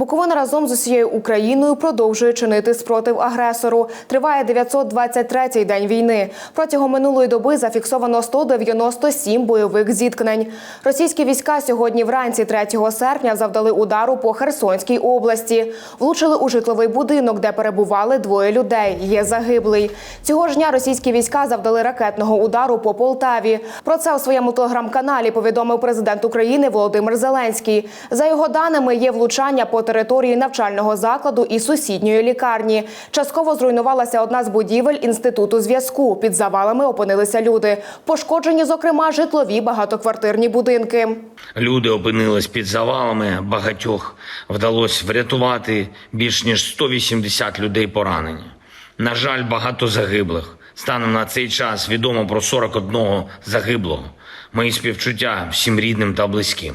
Буковина разом з усією Україною продовжує чинити спротив агресору. Триває 923-й день війни. Протягом минулої доби зафіксовано 197 бойових зіткнень. Російські війська сьогодні вранці 3 серпня завдали удару по Херсонській області. Влучили у житловий будинок, де перебували двоє людей. Є загиблий. Цього ж дня російські війська завдали ракетного удару по Полтаві. Про це у своєму телеграм-каналі повідомив президент України Володимир Зеленський. За його даними, є влучання по території навчального закладу і сусідньої лікарні. Частково зруйнувалася одна з будівель інституту зв'язку. Під завалами опинилися люди. Пошкоджені, зокрема, житлові багатоквартирні будинки. Люди опинились під завалами. Багатьох вдалося врятувати. Більш ніж 180 людей поранені. На жаль, багато загиблих. Станом на цей час відомо про 41 загиблого. Мої співчуття всім рідним та близьким.